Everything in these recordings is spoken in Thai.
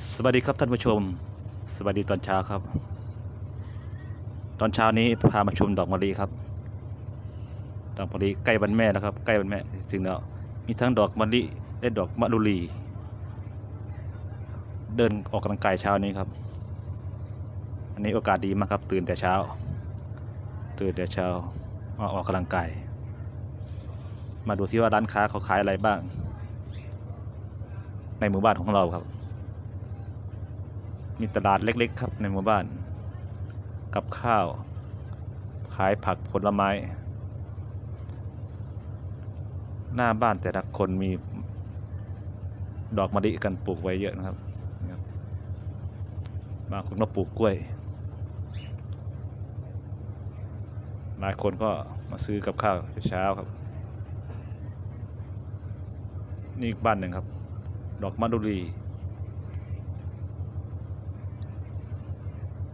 สวัสดีครับท่านผู้ชม สวัสดีตอนเช้าครับ ตอนเช้านี้พามาชมดอกมะลิครับ ดอกมะลิใกล้วันแม่แล้วครับ ใกล้วันแม่ถึงแล้วมีทั้งดอกมะลิและดอกมะลุลี เดินออกกำลังกายเช้านี้ครับ อันนี้โอกาสดีมากครับ ตื่นแต่เช้า ตื่นแต่เช้ามาออกกำลังกาย มาดูที่ว่าร้านค้าเขาขายอะไรบ้าง ในหมู่บ้านของเราครับ มีตลาดเล็กๆ ครับในหมู่บ้าน กับข้าว ขายผักผลไม้ หน้าบ้านแต่ละคนมีดอกมะลิกันปลูกไว้เยอะนะครับ บางคนก็ปลูกกล้วย หลายคนก็มาซื้อกับข้าวเช้าครับ นี่อีกบ้านหนึ่งครับ ดอกมะลุรี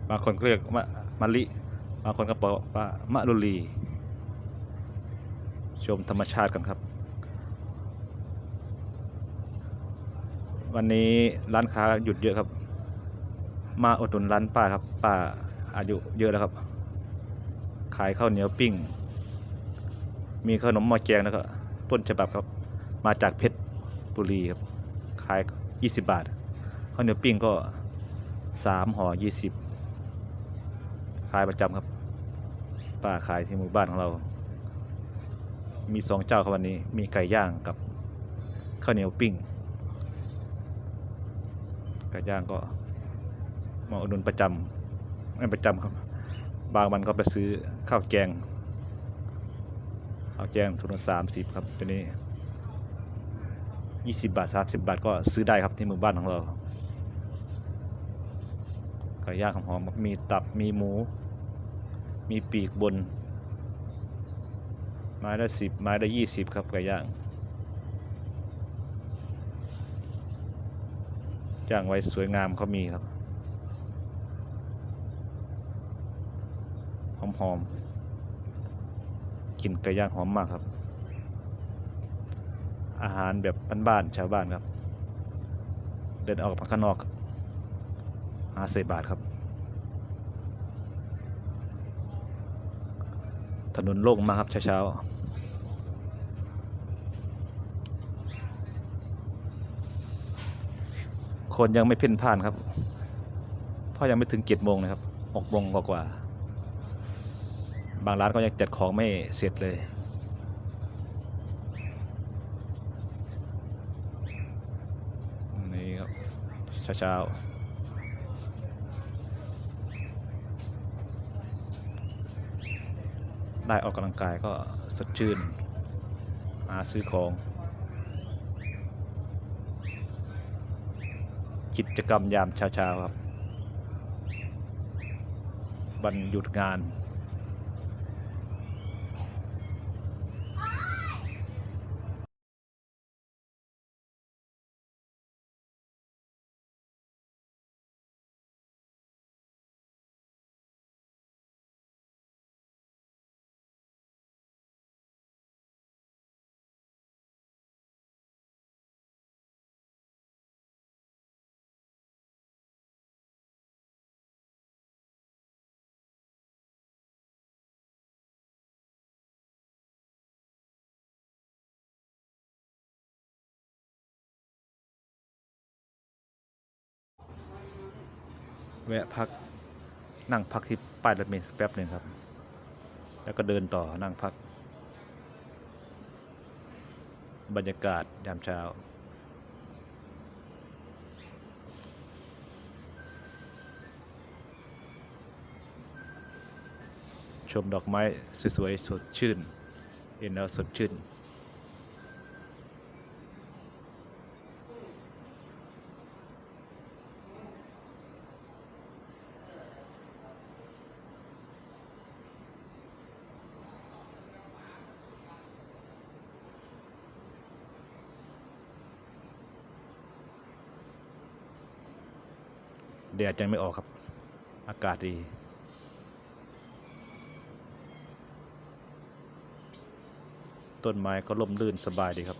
บางคนเรียกมะมะลิ บางคนก็บอกว่ามะลุลี ชมธรรมชาติกันครับ วันนี้ร้านค้าหยุดเยอะครับ มาอดหนุนร้านป้าครับ ป้าอายุเยอะแล้วครับ ขายข้าวเหนียวปิ้ง มีขนมหม้อแกงแล้วก็ต้นฉบับครับ มาจากเพชรบุรีครับ ขาย 20 บาทข้าวเหนียวปิ้งก็ 3ห่อ20 ขายประจำครับ ป้าขายที่หมู่บ้านของเรา มีสองเจ้าครับวันนี้ มีไก่ย่างกับข้าวเหนียวปิ้ง ไก่ย่างก็มาอุดหนุนประจำไม่ประจำครับ บางวันก็ไปซื้อข้าวแกงข้าวแกงถุงละสามสิบครับตัวนี้ยี่สิบบาทสามสิบบาทก็ซื้อได้ครับที่หมู่บ้านของเรา ก่ย่างหอมมีตับมีหมู มีปีกบน ไม้ละสิบไม้ละยี่สิบครับไก่ย่างย่างไว้สวยงามเขามีครับ หอมๆกินไก่ย่างหอมมากครับ อาหารแบบบ้านๆชาวบ้านครับ เดินออกมาข้างนอก หาเศษบาทครับ ถนนโล่งมากครับเช้าๆคนยังไม่เพ่นพ่านครับ เพราะยังไม่ถึงเจ็ดโมงนะครับหกโมงกว่า บางร้านก็ยังจัดของไม่เสร็จเลย นี่ครับเช้าๆ ได้ออกกำลังกายก็สดชื่น มาซื้อของ กิจกรรมยามเช้าๆครับ วันหยุดงาน แวะพักนั่งพักที่ป้ายรถเมล์แป๊บหนึ่งครับ แล้วก็เดินต่อนั่งพัก บรรยากาศยามเช้า ชมดอกไม้สวยๆสดชื่นเห็นแล้วสดชื่น แดดยังไม่ออกครับ อากาศดี ต้นไม้ก็ล่มลื่นสบายดีครับ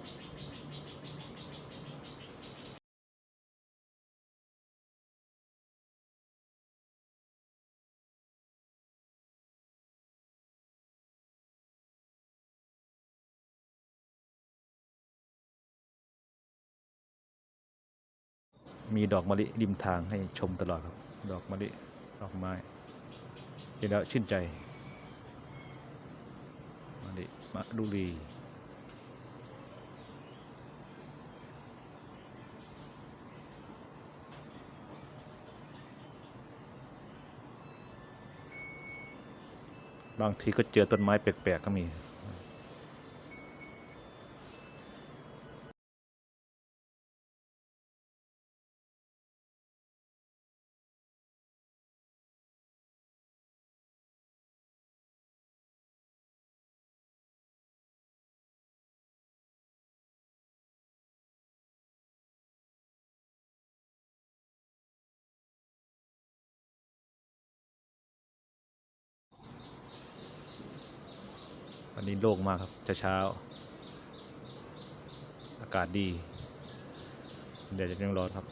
มีดอกมะลิริมทางให้ชมตลอดครับ ดอกมะลิดอกไม้เห็นแล้วชื่นใจมะลิมะลุรีบางทีก็เจอต้นไม้แปลกๆก็มี วันนี้โล่งมากครับเช้าๆอากาศดีแดดจะยังร้อนครับ